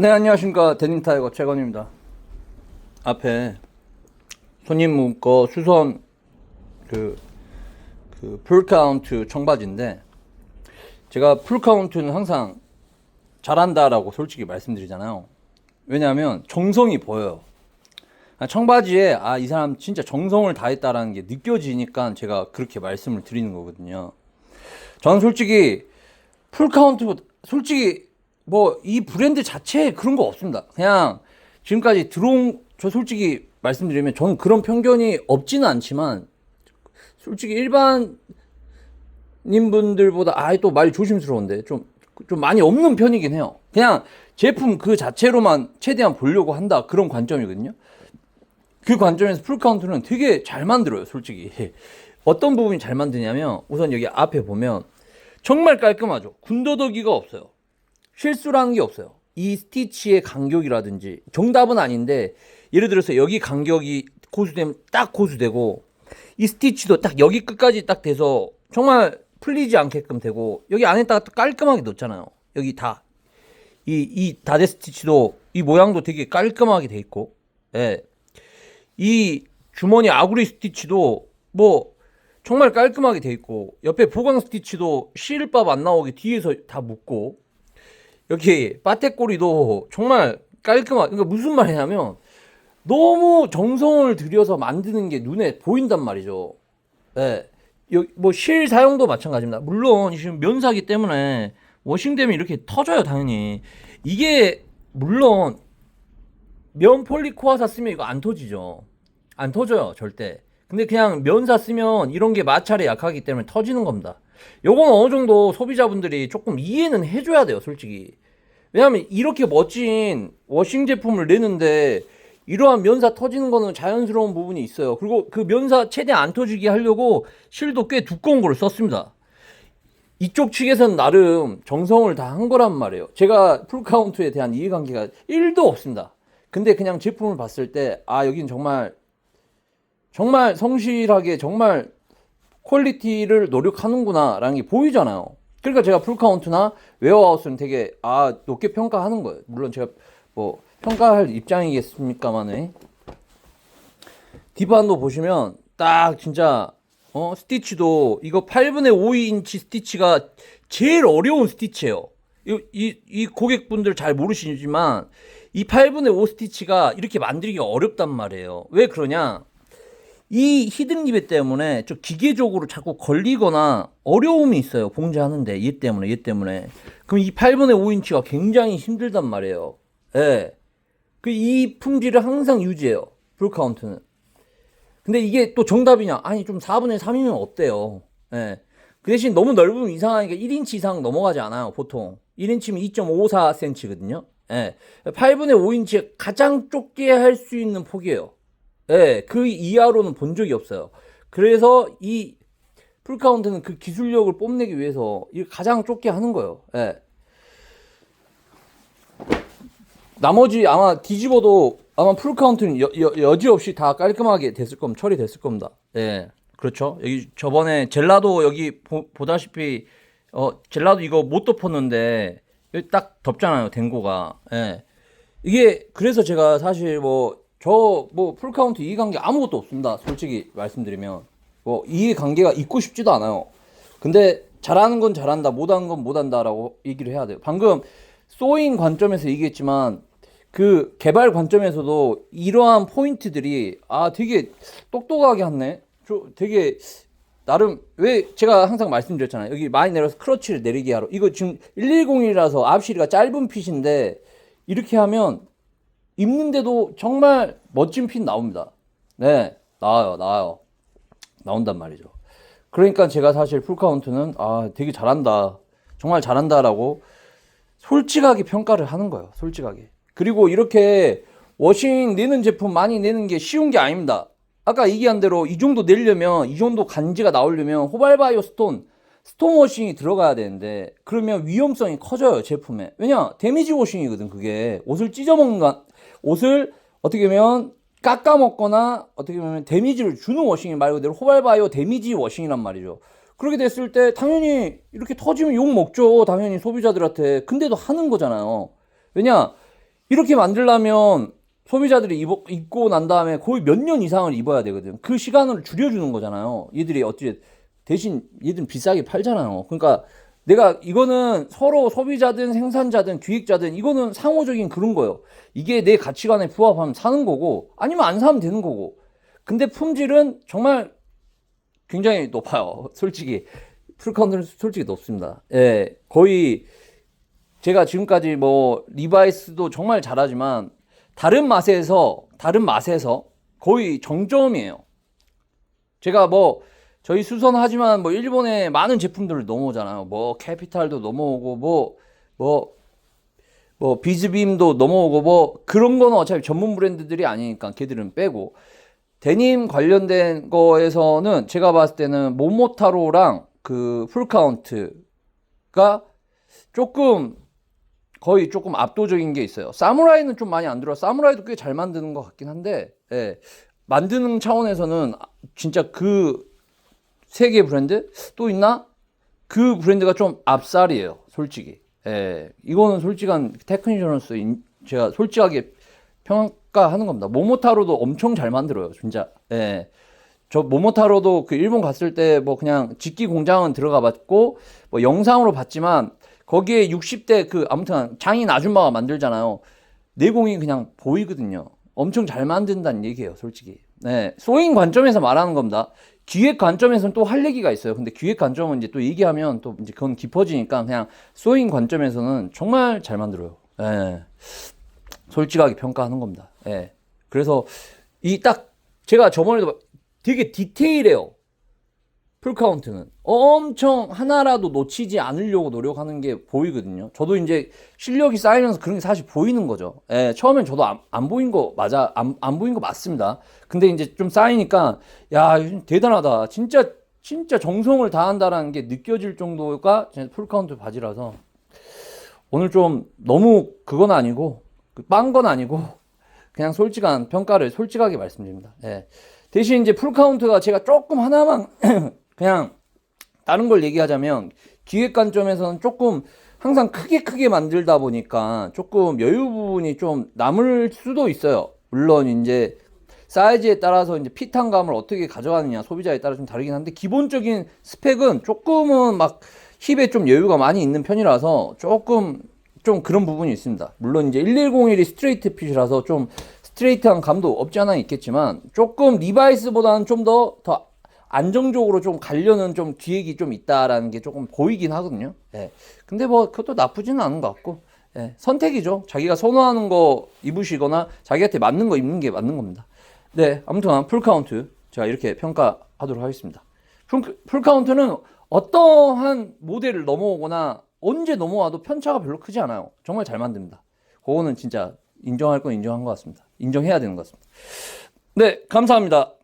네, 안녕하십니까. 데닝타이거 최건입니다. 앞에 손님 문거 수선 그, 그 풀카운트 청바지인데 제가 풀카운트는 항상 잘한다라고 솔직히 말씀드리잖아요. 왜냐하면 정성이 보여요. 아, 청바지에 아, 이 사람 진짜 정성을 다했다라는 게 느껴지니까 제가 그렇게 말씀을 드리는 거거든요. 저는 솔직히 풀카운트 솔직히 뭐 이 브랜드 자체에 그런 거 없습니다. 그냥 지금까지 들어온 저 솔직히 말씀드리면 저는 그런 편견이 없지는 않지만 솔직히 일반인 분들보다 아예 또 말이 조심스러운데 좀 좀 많이 없는 편이긴 해요. 그냥 제품 그 자체로만 최대한 보려고 한다 그런 관점이거든요. 그 관점에서 풀카운트는 되게 잘 만들어요, 솔직히. 어떤 부분이 잘 만드냐면 우선 여기 앞에 보면 정말 깔끔하죠. 군더더기가 없어요. 실수라는 게 없어요. 이 스티치의 간격이라든지 정답은 아닌데 예를 들어서 여기 간격이 고수되면 딱 고수되고 이 스티치도 딱 여기 끝까지 딱 돼서 정말 풀리지 않게끔 되고 여기 안에다가 또 깔끔하게 넣잖아요. 여기 다. 이, 이 다데 스티치도 이 모양도 되게 깔끔하게 돼 있고, 예. 이 주머니 아구리 스티치도 뭐 정말 깔끔하게 돼 있고, 옆에 보강 스티치도 실밥 안 나오게 뒤에서 다 묶고, 여기 빠테꼬리도 정말 깔끔하, 그러니까 무슨 말이냐면, 너무 정성을 들여서 만드는 게 눈에 보인단 말이죠. 예. 뭐실 사용도 마찬가지입니다. 물론 지금 면사기 때문에 워싱 되면 이렇게 터져요, 당연히. 이게 물론 면 폴리코아사 쓰면 이거 안 터지죠. 안 터져요, 절대. 근데 그냥 면사 쓰면 이런 게 마찰에 약하기 때문에 터지는 겁니다. 요건 어느 정도 소비자분들이 조금 이해는 해줘야 돼요, 솔직히. 왜냐면 이렇게 멋진 워싱 제품을 내는데 이러한 면사 터지는 거는 자연스러운 부분이 있어요. 그리고 그 면사 최대한 안 터지게 하려고 실도 꽤 두꺼운 걸 썼습니다. 이쪽 측에서는 나름 정성을 다 한 거란 말이에요. 제가 풀카운트에 대한 이해관계가 1도 없습니다. 근데 그냥 제품을 봤을 때, 아, 여긴 정말, 정말 성실하게 정말 퀄리티를 노력하는구나, 라는 게 보이잖아요. 그러니까 제가 풀카운트나 웨어하우스는 되게, 아, 높게 평가하는 거예요. 물론 제가 뭐, 평가할 입장이겠습니까만은. 뒷판도 보시면, 딱 진짜, 어, 스티치도, 이거 8분의 5인치 스티치가 제일 어려운 스티치예요. 이, 이, 이 고객분들 잘 모르시지만, 이 8분의 5 스티치가 이렇게 만들기가 어렵단 말이에요. 왜 그러냐? 이 히든 리베 때문에 좀 기계적으로 자꾸 걸리거나 어려움이 있어요. 봉제하는데 얘 때문에 얘 때문에. 그럼 이 8분의 5인치가 굉장히 힘들단 말이에요. 예. 그 이 품질을 항상 유지해요. 풀 카운트는. 근데 이게 또 정답이냐? 아니 좀 4분의 3이면 어때요? 예. 그 대신 너무 넓으면 이상하니까 1인치 이상 넘어가지 않아요. 보통 1인치면 2.54cm거든요. 예. 8분의 5인치 가장 좁게 할 수 있는 폭이에요. 예. 그 이하로는 본 적이 없어요. 그래서 이 풀카운트는 그 기술력을 뽐내기 위해서 이 가장 좁게 하는 거예요. 예. 나머지 아마 뒤집어도 아마 풀카운트는 여, 여, 여지없이 다 깔끔하게 됐을 겁니다. 처리됐을 겁니다. 예. 그렇죠. 여기 저번에 젤라도 여기 보, 보다시피 어 젤라도 이거 못 덮었는데 딱 덮잖아요. 댕고가. 예. 이게 그래서 제가 사실 뭐 저 뭐 풀카운트 이해관계 아무것도 없습니다. 솔직히 말씀드리면 뭐 이해관계가 있고 싶지도 않아요. 근데 잘하는 건 잘한다, 못하는 건 못한다라고 얘기를 해야 돼요. 방금 소잉 관점에서 얘기했지만 그 개발 관점에서도 이러한 포인트들이 아 되게 똑똑하게 했네. 저 되게 나름 왜 제가 항상 말씀드렸잖아요. 여기 많이 내려서 크러치를 내리게 하러 이거 지금 110이라서 앞시리가 짧은 핏인데 이렇게 하면 입는데도 정말 멋진 핏 나옵니다. 네, 나와요, 나와요. 나온단 말이죠. 그러니까 제가 사실 풀카운트는 아 되게 잘한다. 정말 잘한다라고 솔직하게 평가를 하는 거예요. 솔직하게. 그리고 이렇게 워싱 내는 제품 많이 내는 게 쉬운 게 아닙니다. 아까 얘기한 대로 이 정도 내려면 이 정도 간지가 나오려면 호발바이오 스톤 스톤 워싱이 들어가야 되는데 그러면 위험성이 커져요 제품에. 왜냐 데미지 워싱이거든 그게. 옷을 찢어먹는 거 옷을 어떻게 보면 깎아 먹거나 어떻게 보면 데미지를 주는 워싱이 말 그대로 호발바이오 데미지 워싱이란 말이죠. 그렇게 됐을 때 당연히 이렇게 터지면 욕 먹죠 당연히 소비자들한테. 근데도 하는 거잖아요. 왜냐 이렇게 만들려면 소비자들이 입어, 입고 난 다음에 거의 몇 년 이상을 입어야 되거든. 그 시간을 줄여주는 거잖아요. 얘들이 어찌 대신 얘들은 비싸게 팔잖아요. 그러니까 내가 이거는 서로 소비자든 생산자든 기획자든 이거는 상호적인 그런 거예요. 이게 내 가치관에 부합하면 사는 거고 아니면 안 사면 되는 거고. 근데 품질은 정말 굉장히 높아요. 솔직히 풀카운트는 솔직히 높습니다. 예, 거의 제가 지금까지 뭐 리바이스도 정말 잘하지만 다른 맛에서 다른 맛에서 거의 정점이에요. 제가 뭐 저희 수선하지만 뭐 일본의 많은 제품들을 넘어오잖아요. 뭐 캐피탈도 넘어오고 뭐뭐 뭐 비즈빔도 넘어오고 뭐 그런 거는 어차피 전문 브랜드들이 아니니까 걔들은 빼고 데님 관련된 거에서는 제가 봤을 때는 모모타로랑 그 풀카운트가 조금 거의 조금 압도적인 게 있어요. 사무라이는 좀 많이 안 들어. 사무라이도 꽤 잘 만드는 것 같긴 한데, 예. 만드는 차원에서는 진짜 그 세 개 브랜드 또 있나? 그 브랜드가 좀 앞살이에요. 솔직히. 예. 이거는 솔직한 테크니셔널스 제가 솔직하게 평가하는 겁니다. 모모타로도 엄청 잘 만들어요. 진짜. 예. 저 모모타로도 그 일본 갔을 때 뭐 그냥 직기 공장은 들어가 봤고 뭐 영상으로 봤지만 거기에 60대 그 아무튼 장인 아줌마가 만들잖아요. 내공이 그냥 보이거든요. 엄청 잘 만든다는 얘기예요, 솔직히. 네. 소인 관점에서 말하는 겁니다. 기획 관점에서는 또 할 얘기가 있어요. 근데 기획 관점은 이제 또 얘기하면 또 이제 그건 깊어지니까 그냥 소인 관점에서는 정말 잘 만들어요. 예. 솔직하게 평가하는 겁니다. 예. 그래서 이 딱 제가 저번에도 되게 디테일해요. 풀카운트는 엄청 하나라도 놓치지 않으려고 노력하는 게 보이거든요. 저도 이제 실력이 쌓이면서 그런 게 사실 보이는 거죠. 예, 처음엔 저도 안, 안 보인 거 맞아, 안, 안 보인 거 맞습니다. 근데 이제 좀 쌓이니까 야 대단하다. 진짜 진짜 정성을 다한다라는 게 느껴질 정도가 풀카운트 바지라서 오늘 좀 너무 그건 아니고 빤 건 아니고 그냥 솔직한 평가를 솔직하게 말씀드립니다. 예. 대신 이제 풀카운트가 제가 조금 하나만 그냥 다른 걸 얘기하자면 기획 관점에서는 조금 항상 크게 크게 만들다 보니까 조금 여유 부분이 좀 남을 수도 있어요. 물론 이제 사이즈에 따라서 이제 핏한감을 어떻게 가져가느냐 소비자에 따라 좀 다르긴 한데 기본적인 스펙은 조금은 막 힙에 좀 여유가 많이 있는 편이라서 조금 좀 그런 부분이 있습니다. 물론 이제 1101이 스트레이트 핏이라서 좀 스트레이트한 감도 없지 않아 있겠지만 조금 리바이스보다는 좀 더더 안정적으로 좀 가려는 좀 기획이 좀 있다라는 게 조금 보이긴 하거든요. 예. 근데 뭐 그것도 나쁘지는 않은 것 같고 예. 선택이죠. 자기가 선호하는 거 입으시거나 자기한테 맞는 거 입는 게 맞는 겁니다. 네, 아무튼 풀카운트 제가 이렇게 평가하도록 하겠습니다. 풀, 풀카운트는 어떠한 모델을 넘어오거나 언제 넘어와도 편차가 별로 크지 않아요. 정말 잘 만듭니다. 그거는 진짜 인정할 건 인정한 것 같습니다. 인정해야 되는 것 같습니다. 네, 감사합니다.